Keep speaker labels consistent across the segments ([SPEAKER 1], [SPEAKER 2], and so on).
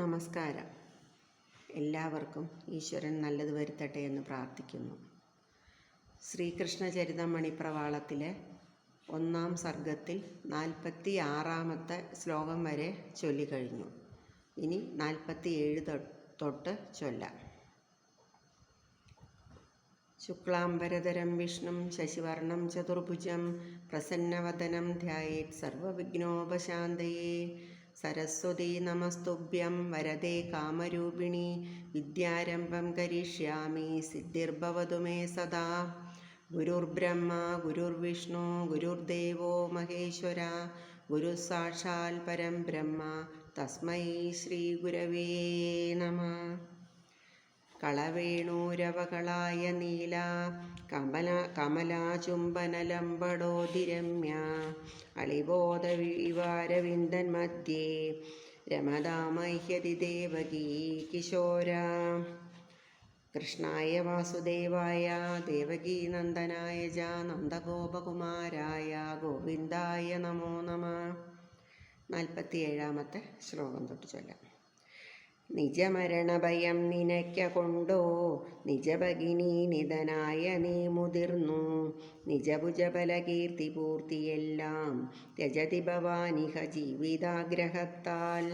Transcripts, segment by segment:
[SPEAKER 1] നമസ്കാരം. എല്ലാവർക്കും ഈശ്വരൻ നല്ലത് വരുത്തട്ടെ എന്ന് പ്രാർത്ഥിക്കുന്നു. ശ്രീകൃഷ്ണ ചരിതമണിപ്രവാളത്തിലെ ഒന്നാം സർഗത്തിൽ നാൽപ്പത്തി ആറാമത്തെ ശ്ലോകം വരെ ചൊല്ലിക്കഴിഞ്ഞു ഇനി നാൽപ്പത്തി ഏഴ് തൊട്ട് ചൊല്ലാം. ശുക്ലാംബരധരം വിഷ്ണും ശശിവർണം ചതുർഭുജം പ്രസന്നവദനം ധ്യായേത് സർവവിഘ്നോപശാന്തയേ. സരസ്വതി നമസ്തുഭ്യം വരദേ കാമരൂപിണി. വിദ്യാരംഭം കരിഷ്യാമി സിദ്ധിർഭവതു മേ സദാ. ഗുരുർബ്രഹ്മ ഗുരുർവിഷ്ണു ഗുരുർദേവോ മഹേശ്വര. ഗുരു സാക്ഷാൽ പരം ബ്രഹ്മ തസ്മൈ ശ്രീ ഗുരവേ നമ. കളവേണൂരവകളായ നീല കമല കമലാചുംബനലംബടോതിരമ്യ. അളിബോധ വിവാരവിന്ദൻ മധ്യേ. രമതാമഹ്യതി ദേവകീ കിശോര. കൃഷ്ണായ വാസുദേവായ ദേവകീ നന്ദനായ ജ നന്ദഗോപകുമാരായ ഗോവിന്ദായ നമോ നമ. നാൽപ്പത്തിയേഴാമത്തെ ശ്ലോകം തൊട്ട് ചൊല്ലാം. നിജമരണഭയം നിനയ്ക്ക കൊണ്ടോ നിജഭഗിനി നിധനായ നീ മുതിർന്നു. നിജഭുജബലകീർത്തി പൂർത്തിയെല്ലാം ത്യജതി ഭവാനിഹ ജീവിതാഗ്രഹത്താൽ.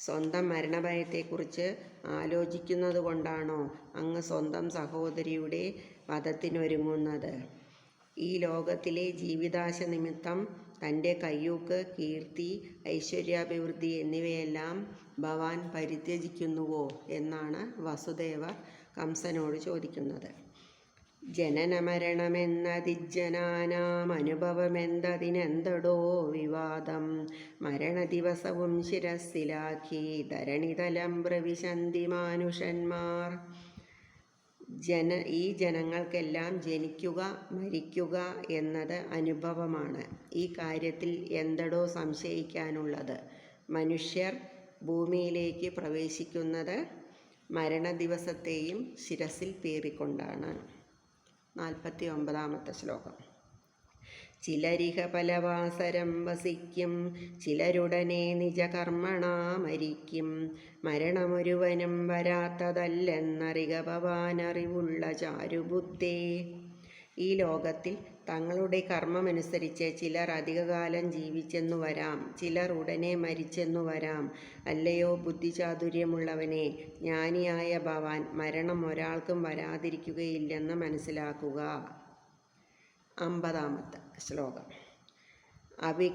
[SPEAKER 1] സ്വന്തം മരണഭയത്തെക്കുറിച്ച് ആലോചിക്കുന്നത് കൊണ്ടാണോ അങ്ങ് സ്വന്തം സഹോദരിയുടെ വധത്തിനൊരുങ്ങുന്നത്? ഈ ലോകത്തിലെ ജീവിതാശ നിമിത്തം തന്റെ കയ്യൂക്ക് കീർത്തി ഐശ്വര്യാഭിവൃദ്ധി എന്നിവയെല്ലാം ഭവാൻ പരിത്യജിക്കുന്നുവോ എന്നാണ് വസുദേവ കംസനോട് ചോദിക്കുന്നത്. ജനനമരണമെന്നതിജ്ജനാനാമനുഭവമെന്തതിനെന്തടോ വിവാദം? മരണദിവസവും ശിരസ്സിലാക്കി ധരണിതലം പ്രവിശന്തി മാനുഷന്മാർ. ജന ഈ ജനങ്ങൾക്കെല്ലാം ജനിക്കുക മരിക്കുക എന്നത് അനുഭവമാണ്. ഈ കാര്യത്തിൽ എന്തടോ സംശയിക്കാനുള്ളത്. മനുഷ്യർ ഭൂമിയിലേക്ക് പ്രവേശിക്കുന്നത് മരണദിവസത്തെയും ശിരസിൽ പേറിക്കൊണ്ടാണ്. നാൽപ്പത്തി ഒമ്പതാമത്തെ ശ്ലോകം. ചിലരിഹ ഫലവാസരം വസിക്കും ചിലരുടനെ നിജകർമ്മണാ മരിക്കും. മരണമൊരുവനും വരാത്തതല്ലെന്നറിക ഭവാനറിവുള്ള ചാരുബുദ്ധേ. ഈ ലോകത്തിൽ തങ്ങളുടെ കർമ്മമനുസരിച്ച് ചിലർ അധികകാലം ജീവിച്ചെന്നു വരാം ചിലർ ഉടനെ മരിച്ചെന്നു വരാം. അല്ലയോ ബുദ്ധിചാതുര്യമുള്ളവനെ ജ്ഞാനിയായ ഭവാൻ മരണം ഒരാൾക്കും വരാതിരിക്കുകയില്ലെന്ന് മനസ്സിലാക്കുക. അമ്പതാമത്തെ ശ്ലോകം. അവി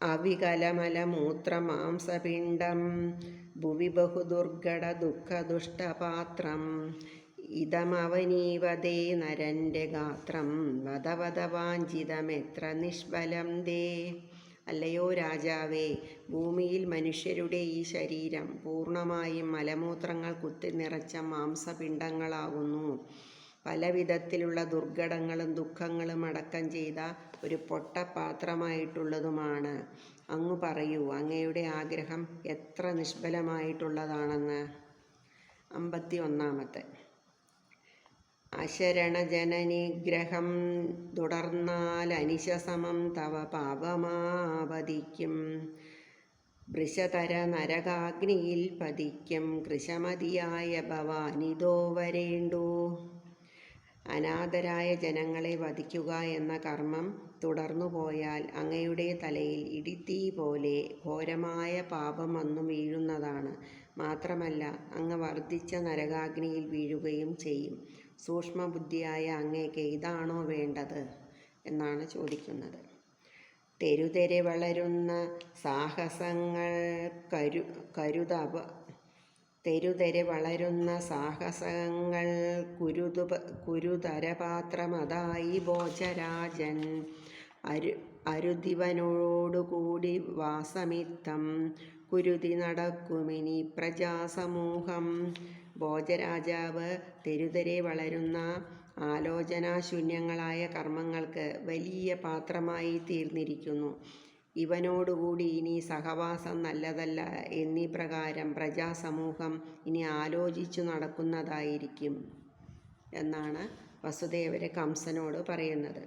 [SPEAKER 1] അവികലമലമൂത്രമാംസപിണ്ഡം ഭുവി ബഹുദുർഘട ദുഃഖദുഷ്ടപാത്രം ഇതമവനീവതേ നരന്റെ ഗാത്രം വധവധവാഞ്ചിതമെത്ര നിഷ്ഫലം ദേ. അല്ലയോ രാജാവേ ഭൂമിയിൽ മനുഷ്യരുടെ ഈ ശരീരം പൂർണമായും മലമൂത്രങ്ങൾ കുത്തി നിറച്ച മാംസപിണ്ഡങ്ങളാകുന്നു. പല വിധത്തിലുള്ള ദുർഘടങ്ങളും ദുഃഖങ്ങളും അടക്കം ചെയ്ത ഒരു പൊട്ടപാത്രമായിട്ടുള്ളതുമാണ്. അങ്ങ് പറയൂ അങ്ങയുടെ ആഗ്രഹം എത്ര നിഷ്ഫലമായിട്ടുള്ളതാണെന്ന്. അമ്പത്തി ഒന്നാമത്തെ അശരണജനനിഗ്രഹം തുടർന്നാൽ അനിശസമം തവ പാപമാവതിക്കും വൃഷതര നരകാഗ്നിയിൽ പതിക്കും. കൃശമതിയായ ഭവാനിതോ വരേണ്ടു. അനാഥരായ ജനങ്ങളെ വധിക്കുക എന്ന കർമ്മം തുടർന്നു പോയാൽ അങ്ങയുടെ തലയിൽ ഇടിത്തീ പോലെ ഘോരമായ പാപം വന്നു വീഴുന്നതാണ്. മാത്രമല്ല അങ്ങ് വർദ്ധിച്ച നരകാഗ്നിയിൽ വീഴുകയും ചെയ്യും. സൂക്ഷ്മബുദ്ധിയായ അങ്ങേക്ക് ഇതാണോ വേണ്ടത്? എന്നാണ് ചോദിക്കുന്നത്. തെരുതെരെ വളരുന്ന സാഹസങ്ങൾ കരു കരുതപ തെരുതെരെ വളരുന്ന സാഹസങ്ങൾ കുരുതു കുരുതരപാത്രമതായി ഭോജരാജൻ. അരു അരുതിവനോടുകൂടി വാസമിത്തം കുരുതി നടക്കുമിനി പ്രജാസമൂഹം. ഭോജരാജാവ് തെരുതെരെ വളരുന്ന ആലോചനാശൂന്യങ്ങളായ കർമ്മങ്ങൾക്ക് വലിയ പാത്രമായി തീർന്നിരിക്കുന്നു. ഇവനോടുകൂടി ഇനി സഹവാസം നല്ലതല്ല എന്നീ പ്രകാരം പ്രജാസമൂഹം ഇനി ആലോചിച്ചു നടക്കുന്നതായിരിക്കും എന്നാണ് വസുദേവര് കംസനോട് പറയുന്നത്.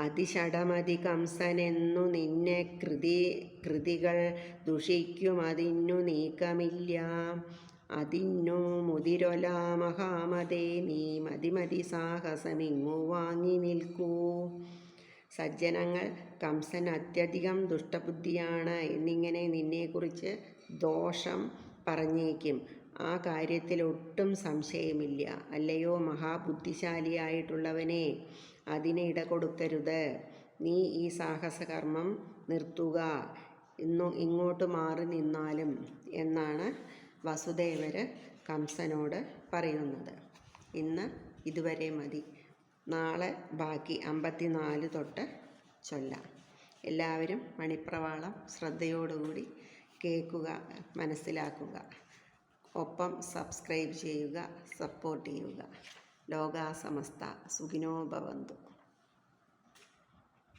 [SPEAKER 1] അതിഷടമതി കംസനെന്നു നിന്നെ കൃതി കൃതികൾ ദുഷിക്കുമതിന്നു നീക്കമില്ല. അതിന്നു മുതിരൊല മഹാമതേ നീ മതിമതി സാഹസമിങ്ങു വാങ്ങി നിൽക്കൂ. സജ്ജനങ്ങൾ കംസൻ അത്യധികം ദുഷ്ടബുദ്ധിയാണ് എന്നിങ്ങനെ നിന്നെക്കുറിച്ച് ദോഷം പറഞ്ഞേക്കും. ആ കാര്യത്തിൽ ഒട്ടും സംശയമില്ല. അല്ലയോ മഹാബുദ്ധിശാലിയായിട്ടുള്ളവനെ അതിന് ഇട കൊടുക്കരുത് നീ ഈ സാഹസകർമ്മം നിർത്തുക. ഇന്നു ഇങ്ങോട്ട് മാറി നിന്നാലും എന്നാണ് വസുദേവർ കംസനോട് പറയുന്നത്. ഇന്ന് ഇതുവരെ മതി. നാളെ ബാക്കി അമ്പത്തിനാല് തൊട്ട് ചൊല്ലാം. എല്ലാവരും മണിപ്രവാളം ശ്രദ്ധയോടുകൂടി കേൾക്കുക മനസ്സിലാക്കുക. ഒപ്പം സബ്സ്ക്രൈബ് ചെയ്യുക സപ്പോർട്ട് ചെയ്യുക. ലോകാസമസ്ത. സുഖിനോ ഭവന്തു.